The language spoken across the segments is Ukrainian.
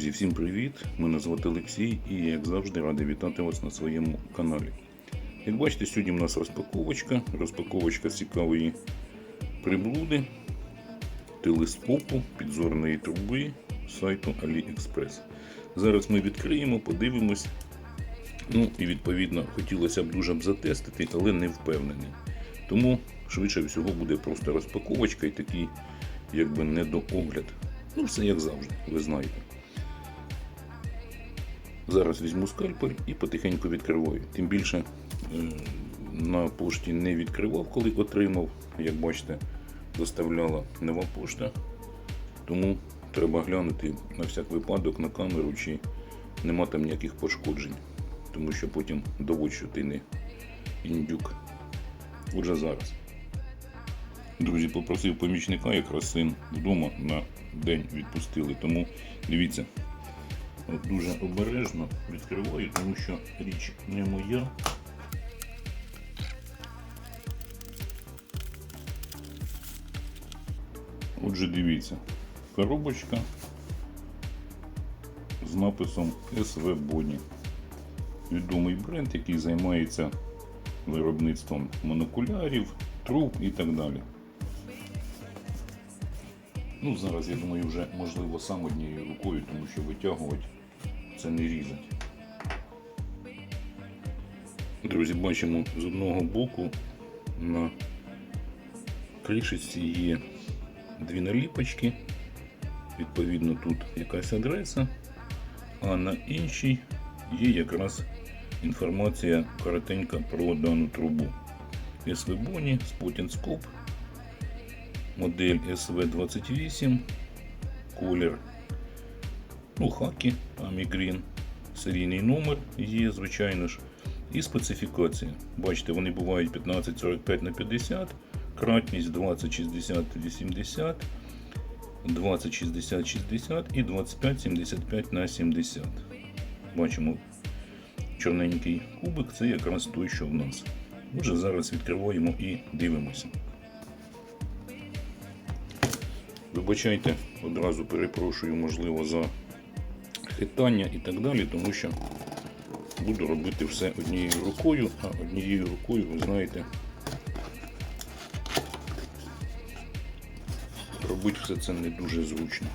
Друзі, всім привіт! Мене звати Олексій і як завжди радий вітати вас на своєму каналі. Як бачите, сьогодні в нас розпаковочка, розпаковочка цікавої приблуди, телескопу, підзорної труби сайту AliExpress. Зараз ми відкриємо, подивимось. Ну і відповідно хотілося б дуже б затестити, але не впевнений. Тому швидше всього буде просто розпаковочка і такий якби недоогляд. Ну, все як завжди, ви знаєте. Зараз візьму скальпель і потихеньку відкриваю. Тим більше на пошті не відкривав, коли отримав. Як бачите, доставляла нова пошта. Тому треба глянути на всяк випадок на камеру, чи нема там ніяких пошкоджень. Тому що потім доводь, що ти не індюк. Отже зараз. Друзі, попросив помічника, якраз син вдома на день відпустили. Тому дивіться, дуже обережно відкриваю, тому що річ не моя. Отже, дивіться, коробочка з написом SV Bonnie. Відомий бренд, який займається виробництвом монокулярів, труб і так далі. Ну, зараз я думаю, вже можливо сам однією рукою, тому що витягувати це не різать. Друзі, бачимо з одного боку на кришечці є дві наліпочки. Відповідно, тут якась адреса, а на іншій є якраз інформація коротенька про дану трубу. SVBONI, Spotenscope, модель SV28, колір ну, хаки, Амігрін, серійний номер є, звичайно ж, і специфікація. Бачите, вони бувають 1545 на 50, кратність 2060 80, 2060 60 і 2575 на 70. Бачимо чорненький кубик, це якраз той, що в нас. Отже, зараз відкриваємо і дивимося. Вибачайте, одразу перепрошую, можливо, за хитання і так далі, тому що буду робити все однією рукою, а однією рукою, ви знаєте, робити все це не дуже зручно.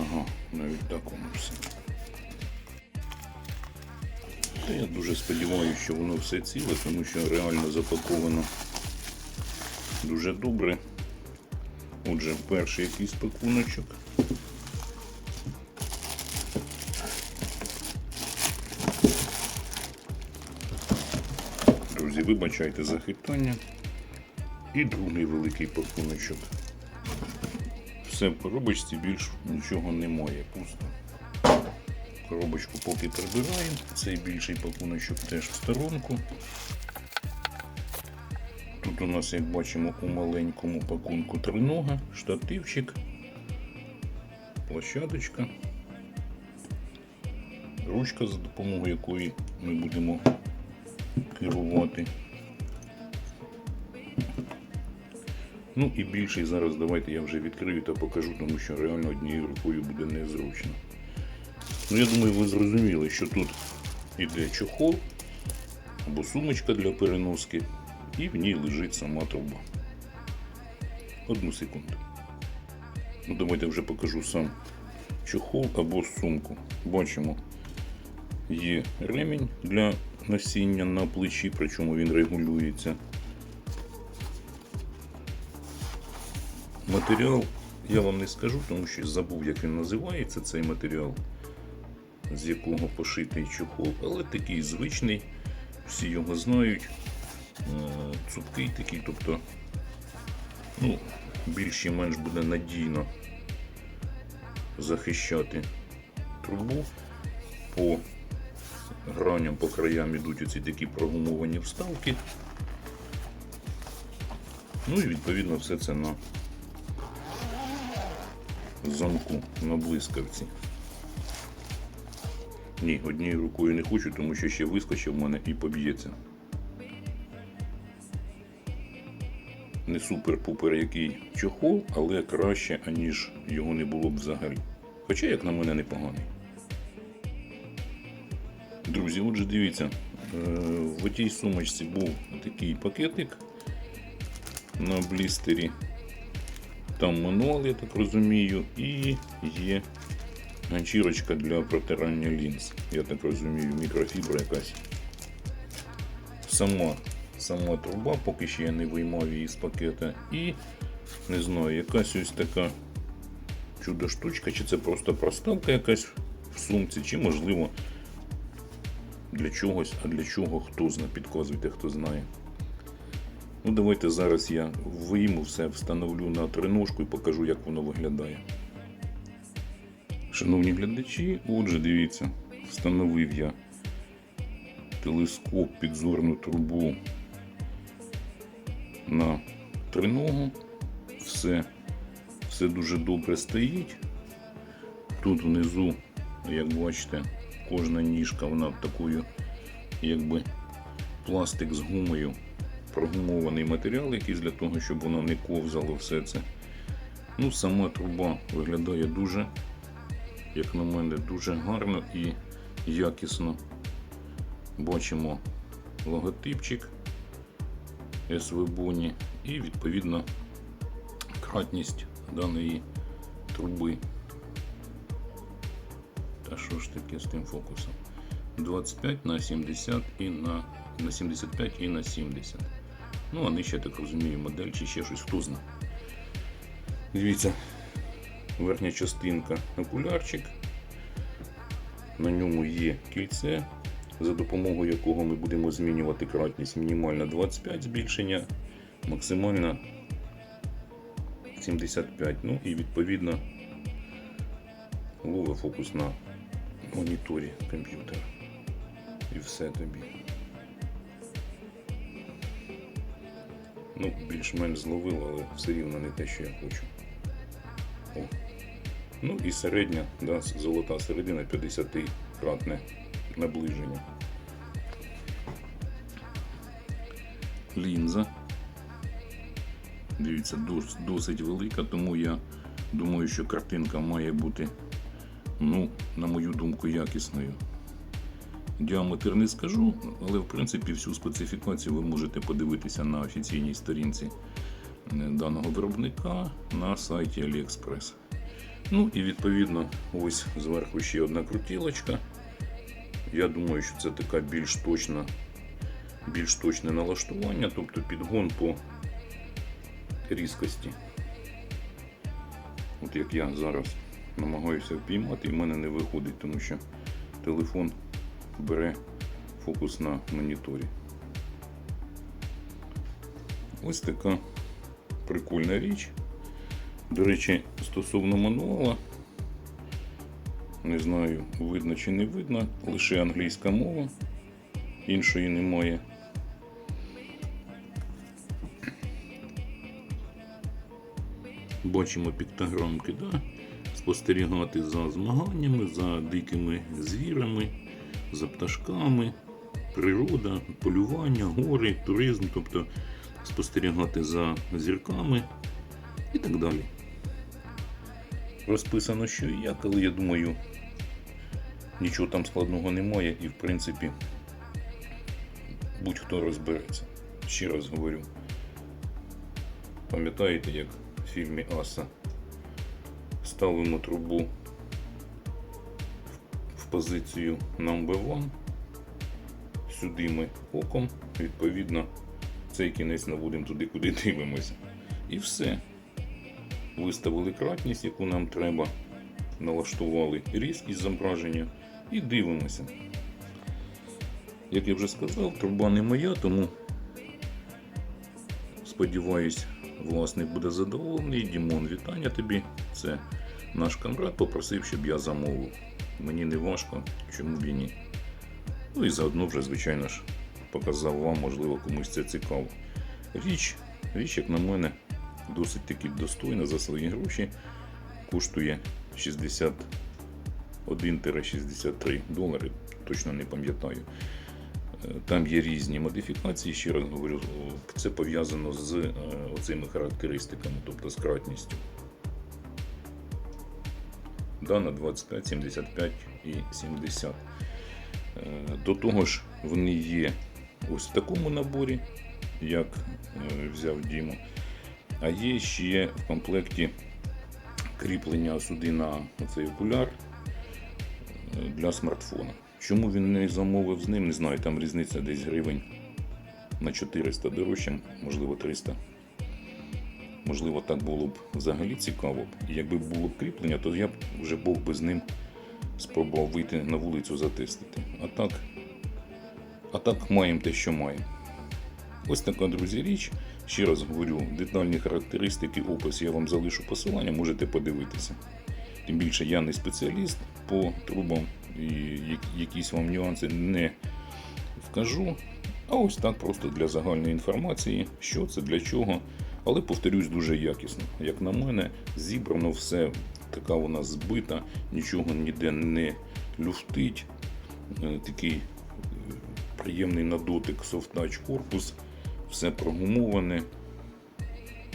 Ага, навіть так воно все. Та я дуже сподіваюся, що воно все ціле, тому що реально запаковано дуже добре. Отже, перший якийсь пакуночок. Вибачайте за хитання. І другий великий пакуночок. Все в коробочці більш нічого немає, пусто. Коробочку поки прибираємо. Цей більший пакуночок теж в сторонку. Тут у нас, як бачимо, у маленькому пакунку тринога, штативчик, площадочка, ручка, за допомогою якої ми будемо керувати. Ну і більший зараз давайте я вже відкрию та покажу, тому що реально однією рукою буде незручно. Ну, я думаю, ви зрозуміли, що тут іде чохол або сумочка для переноски, і в ній лежить сама труба. Одну секунду. Ну, Давайте вже покажу сам чохол або сумку. Бачимо, є ремінь для носіння на плечі, причому він регулюється. Матеріал я вам не скажу, тому що забув, як він називається цей матеріал, з якого пошитий чохол, але такий звичний, всі його знають. Е, Цупкий такий, тобто ну, більш чи менш буде надійно захищати трубу. По граням, по краям ідуть оці такі прогумовані вставки. Ну і відповідно все це на замку на блискавці. Ні, однією рукою не хочу, тому що ще вискочив в мене і поб'ється. Не супер-пупер який чохол, але краще, аніж його не було б взагалі. Хоча, як на мене, непоганий. Друзі, отже, дивіться, е, в тій сумочці був такий пакетик на блістері. Там мануал, я так розумію, і є ганчірочка для протирання лінз. Я так розумію, мікрофібра якась. Сама, сама труба, поки ще я не виймав її з пакета. І не знаю, якась ось така чудо штучка, чи це просто проставка якась в сумці, чи можливо для чогось, а для чого хто знає, підказуйте, хто знає. Ну, давайте зараз я вийму все, встановлю на треножку і покажу, як воно виглядає. Шановні глядачі, отже, дивіться, встановив я телескоп підзорну трубу на триногу. Все, все дуже добре стоїть. Тут внизу, як бачите, кожна ніжка вона такою, якби пластик з гумою, прогумований матеріал якийсь для того, щоб воно не ковзало все це. Ну, сама труба виглядає дуже, як на мене, дуже гарно і якісно. Бачимо логотипчик Boni і відповідно кратність даної труби. Та що ж таке з тим фокусом? 25 на 70 і на, на 75 і на 70. Ну, вони ще так розумію, модель чи ще щось, хто знає. Дивіться, верхня частинка окулярчик. На ньому є кільце, за допомогою якого ми будемо змінювати кратність мінімальна 25 збільшення, максимальна 75. Ну і відповідно ловить фокус на моніторі комп'ютера. І все тобі. Ну, більш-менш зловило, але все рівно не те, що я хочу. О. Ну і середня, да, золота середина 50-кратне наближення. Лінза. Дивіться, дос- досить велика, тому я думаю, що картинка має бути, ну, на мою думку, якісною. Діаметр не скажу, але в принципі всю специфікацію ви можете подивитися на офіційній сторінці е, даного виробника на сайті AliExpress. Ну і відповідно, ось зверху ще одна крутілочка. Я думаю, що це така більш точна, більш точне налаштування, тобто підгон по різкості. От як я зараз намагаюся впіймати, і в мене не виходить, тому що телефон бере фокус на моніторі. Ось така прикольна річ. До речі, стосовно мануала, не знаю, видно чи не видно, лише англійська мова, іншої немає. Бачимо піктограмки, да? Спостерігати за змаганнями, за дикими звірами, за пташками, природа, полювання, гори, туризм, тобто спостерігати за зірками і так далі. Розписано, що і як, але я думаю, нічого там складного немає і в принципі будь-хто розбереться. Ще раз говорю. Пам'ятаєте, як в фільмі Аса ставимо трубу в позицію number one, сюди ми оком, відповідно, цей кінець наводимо туди, куди дивимося. І все. Виставили кратність, яку нам треба, налаштували різкість зображення і дивимося. Як я вже сказав, труба не моя, тому сподіваюсь, власник буде задоволений. Дімон, вітання тобі. Це наш камрад попросив, щоб я замовив. Мені не важко, чому б і ні. Ну і заодно вже, звичайно ж, показав вам, можливо, комусь це цікаво. Річ, річ, як на мене, досить таки достойна за свої гроші. Коштує 61-63 долари, точно не пам'ятаю. Там є різні модифікації, ще раз говорю, це пов'язано з е, оцими характеристиками, тобто з кратністю. да, на 25, 75 і 70. Е, До того ж, вони є ось в такому наборі, як е, взяв Діма. А є ще в комплекті кріплення сюди на цей окуляр для смартфона. Чому він не замовив з ним, не знаю, там різниця десь гривень на 400 дорожче, можливо 300. Можливо, так було б взагалі цікаво. Якби було кріплення, то я б вже був би з ним спробував вийти на вулицю затестити. А так, а так маємо те, що маємо. Ось така, друзі, річ. Ще раз говорю, детальні характеристики, опис я вам залишу посилання, можете подивитися. Тим більше я не спеціаліст по трубам і якісь вам нюанси не вкажу. А ось так просто для загальної інформації, що це, для чого. Але повторюсь, дуже якісно. Як на мене, зібрано все, така вона збита, нічого ніде не люфтить. Е, Такий е, приємний на дотик touch корпус, все прогумоване.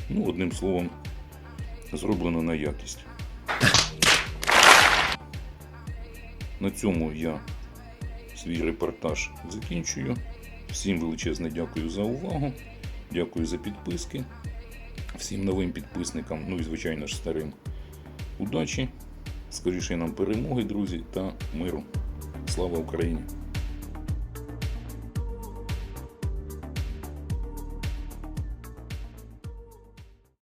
Ну, одним словом, зроблено на якість. На цьому я свій репортаж закінчую. Всім величезне дякую за увагу. Дякую за підписки. Всім новим підписникам, ну і звичайно ж старим. Удачі, скоріше нам перемоги, друзі, та миру. Слава Україні!